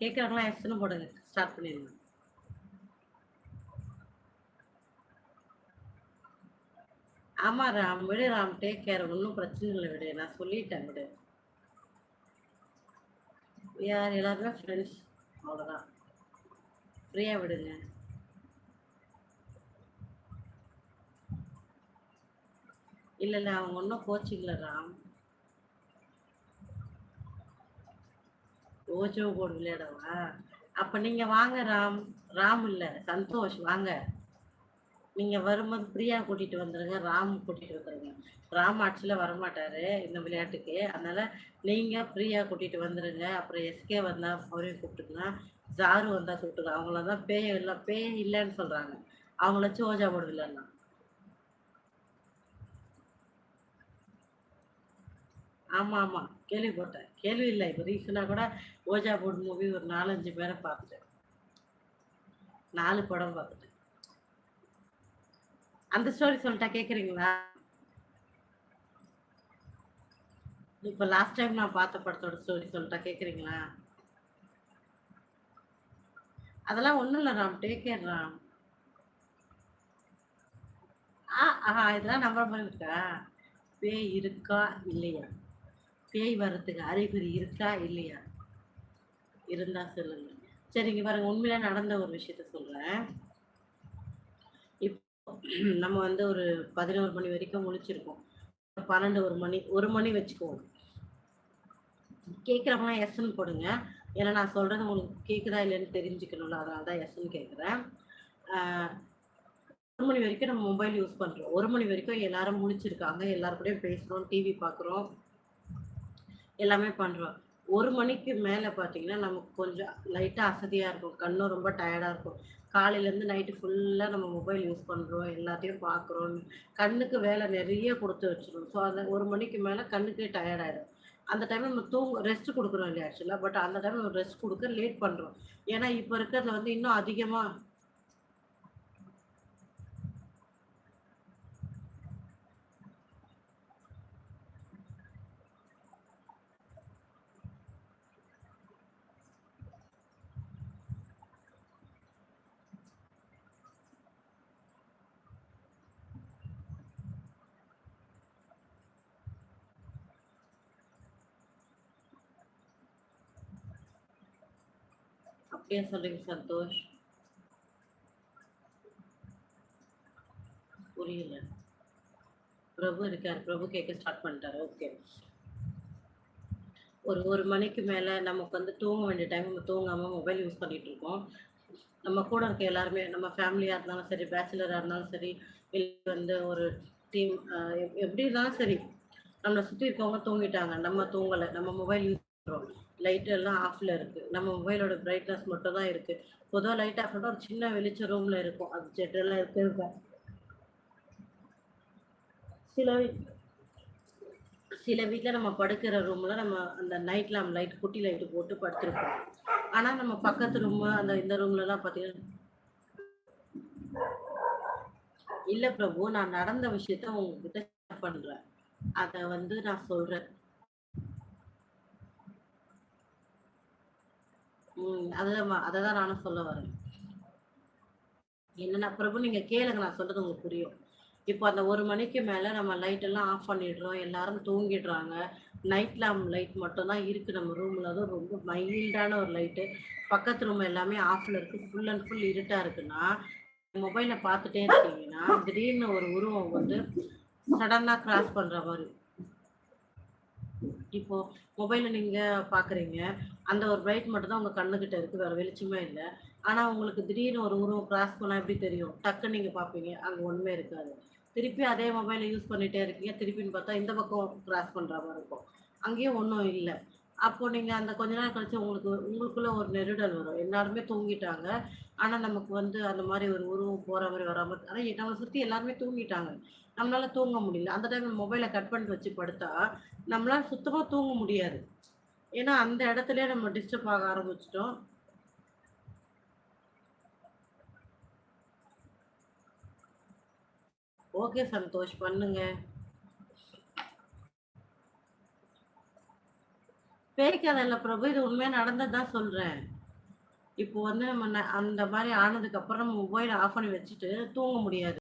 கேட்குறவங்களாம் எஸ்னு போடுங்க. ஸ்டார்ட் பண்ணிடுங்க. ஆமாம் ராம். விடு ராம். டேக் கேர் ஒன்றும் பிரச்சனை இல்லை விடு. நான் சொல்லிட்டேன் விடு. யார் எல்லாருமே ஃப்ரெண்ட்ஸ் அவ்வளோதான் ஃப்ரீயாக விடுங்க. இல்லை இல்லை. அவங்க ஒன்றும் கோச்சிங்கல ராம். Ouija board விளையாடவா? அப்போ நீங்கள் வாங்க ராம் ராம் இல்லை சந்தோஷ் வாங்க. நீங்கள் வரும்போது பிரியா கூட்டிகிட்டு வந்துடுங்க ராம் கூட்டிகிட்டு வந்துருங்க. ராம் ஆட்சியில வரமாட்டாரு இந்த விளையாட்டுக்கு. அதனால் நீங்கள் பிரியா கூட்டிகிட்டு வந்துடுங்க அப்புறம் எஸ்கே வந்தால் அவரையும் கூப்பிட்டுக்கலாம் ஜாரு வந்தால் கூப்பிட்டுக்கலாம் அவங்கள தான் பேய் இல்லை பேய் இல்லைன்னு சொல்கிறாங்க அவங்கள வச்சு ஓஜா போர்டு விளையாடலாம் ஆமா ஆமா. கேள்விப்பட்டேன் கேள்வி இல்லை. இப்போ ரீசெண்டாக கூட ஓஜா போர்டு மூவி ஒரு நாலஞ்சு பேரை பார்த்துட்டேன் நாலு படம் பார்த்துட்டேன் அந்த ஸ்டோரி சொல்லிட்டா கேட்குறீங்களா இப்போ லாஸ்ட் டைம் நான் பார்த்த படத்தோட ஸ்டோரி சொல்லிட்டா கேட்குறீங்களா அதெல்லாம் ஒன்றும் இல்லை ராம். Take care Ram. ஆ ஆஹா இதெல்லாம் நம்பர் மாதிரி இருக்கா பேய் இருக்கா இல்லையா? பேய் வர்றதுக்கு அறிகுறி இருக்கா இல்லையா? இருந்தா சொல்லுங்க. சரிங்க பாருங்க உண்மையில நடந்த ஒரு விஷயத்த சொல்றேன். இப்போ நம்ம வந்து ஒரு பதினோரு மணி வரைக்கும் முழிச்சிருக்கோம் பன்னெண்டு ஒரு மணி ஒரு மணி வச்சுக்குவோம். கேட்குறவங்க எஸ்ன்னு போடுங்க. ஏன்னா நான் சொல்றது உங்களுக்கு கேட்குதா இல்லைன்னு தெரிஞ்சுக்கணும்ல அதனால தான் எஸ்ன்னு கேட்குறேன் ஒரு மணி வரைக்கும் நம்ம மொபைல் யூஸ் பண்ணுறோம் ஒரு மணி வரைக்கும் எல்லாரும் முழிச்சிருக்காங்க எல்லாரு கூடயும் பேசுகிறோம் டிவி பார்க்குறோம் எல்லாமே பண்ணுறோம் ஒரு மணிக்கு மேலே பார்த்தீங்கன்னா நமக்கு கொஞ்சம் லைட்டாக அசதியாக இருக்கும். கண்ணும் ரொம்ப டயர்டாக இருக்கும். காலையிலேருந்து நைட்டு ஃபுல்லாக நம்ம மொபைல் யூஸ் பண்ணுறோம் எல்லாத்தையும் பார்க்குறோம் கண்ணுக்கு வேலை நிறைய கொடுத்து வச்சிரும் ஸோ அந்த ஒரு மணிக்கு மேலே கண்ணுக்கே டயர்ட் ஆகிடும் அந்த டைம் நம்ம தூங்க ரெஸ்ட் கொடுக்குறோம் இல்லையா ஆக்சுவலாக பட் அந்த டைம் நம்ம ரெஸ்ட் கொடுக்க லேட் பண்ணுறோம் ஏன்னா இப்போ இருக்கிறதுல வந்து இன்னும் அதிகமாக அப்படியே சொல்றீங்க சந்தோஷ் புரியல. பிரபு இருக்கார். பிரபு கேட்க ஸ்டார்ட் பண்ணிட்டாரு? ஓகே ஒரு ஒரு மணிக்கு மேலே நமக்கு வந்து தூங்க வேண்டிய டைம் நம்ம தூங்காமல் மொபைல் யூஸ் பண்ணிட்டு இருக்கோம். நம்ம கூட இருக்க எல்லாருமே நம்ம ஃபேமிலியாக இருந்தாலும் சரி பேச்சுலராக இருந்தாலும் சரி இல்லை வந்து ஒரு டீம் எப்படி இருந்தாலும் சரி நம்மளை சுற்றி இருக்கவங்க தூங்கிட்டாங்க. நம்ம தூங்கலை. நம்ம மொபைல் யூஸ் லைட் எல்லாம் ஆஃப்ல இருக்கு. நம்ம மொபைலோட பிரைட்னஸ் மட்டும் தான் இருக்கு. பொதுவாக லைட் ஆஃப் ஒரு சின்ன வெளிச்ச ரூம்ல இருக்கும். அது ஜெட்டெல்லாம் இருக்கு சில சில வீட்டில் நம்ம படுக்கிற ரூம்ல நம்ம அந்த நைட் லேம்ப் லைட் குட்டி லைட் போட்டு படுத்திருப்போம். ஆனால் நம்ம பக்கத்து ரூம் அந்த இந்த ரூம்லலாம் பார்த்தீங்கன்னா இல்லை பிரபு நான் நடந்த விஷயத்த உங்ககிட்ட பண்ணுறேன் பண்றேன் அதை வந்து நான் சொல்றேன். அதுதான் அதை தான் நானும் சொல்ல வரேன். என்னன்னா பிரபு நீங்க கேளுங்க நான் சொல்றது உங்களுக்கு புரியும். இப்போ அந்த ஒரு மணிக்கு மேல நம்ம லைட் எல்லாம் ஆஃப் பண்ணிடுறோம் எல்லாரும் தூங்கிடுறாங்க. நைட் லேம்ப் லைட் மட்டும்தான் இருக்கு நம்ம ரூம்ல அதுவும் ரொம்ப மைல்டான ஒரு லைட்டு பக்கத்து ரூம் எல்லாமே ஆஃப்ல இருக்கு ஃபுல் அண்ட் ஃபுல் இருட்டா இருக்குன்னா மொபைலை பார்த்துட்டே இருக்கீங்கன்னா திடீர்னு ஒரு உருவம் வந்து சடனாக கிராஸ் பண்ற மாதிரி. இப்போ மொபைலை நீங்க பாக்குறீங்க. அந்த ஒரு பிரைட் மட்டும் தான் உங்க கண்ணுகிட்ட இருக்கு வேற வெளிச்சமே இல்லை. ஆனா உங்களுக்கு திடீர்னு ஒரு உருவம் கிராஸ் பண்ணா எப்படி தெரியும்? டக்குன்னு நீங்க பாப்பீங்க. அங்க ஒண்ணுமே இருக்காது. திருப்பி அதே மொபைலை யூஸ் பண்ணிட்டே இருக்கீங்க. திருப்பின்னு பார்த்தா இந்த பக்கம் கிராஸ் பண்ற மாதிரி இருக்கும். அங்கேயும் ஒன்றும் இல்லை. அப்போ நீங்க அந்த கொஞ்ச நேரம் கழிச்சு உங்களுக்கு உங்களுக்குள்ள ஒரு நெருடல் வரும். எல்லாருமே தூங்கிட்டாங்க. ஆனா நமக்கு வந்து அந்த மாதிரி ஒரு உருவம் போற மாதிரி வராம ஆனா நம்ம சுத்தி எல்லாருமே தூங்கிட்டாங்க. நம்மளால தூங்க முடியல. அந்த டைம் மொபைலை கட் பண்ணிட்டு வச்சு படுத்தா நம்மளால சுத்தமா தூங்க முடியாது. ஏன்னா அந்த இடத்துல நம்ம டிஸ்டர்ப் ஆக ஆரம்பிச்சிட்டோம். ஓகே சந்தோஷ். பண்ணுங்க. பேய் கதை பிரபு இது உண்மையா நடந்ததுதான் சொல்றேன் இப்போ வந்து நம்ம ந அந்த ஆனதுக்கு ஆனதுக்கப்புறம் நம்ம மொபைல் ஆஃப் பண்ணி வச்சுட்டு தூங்க முடியாது.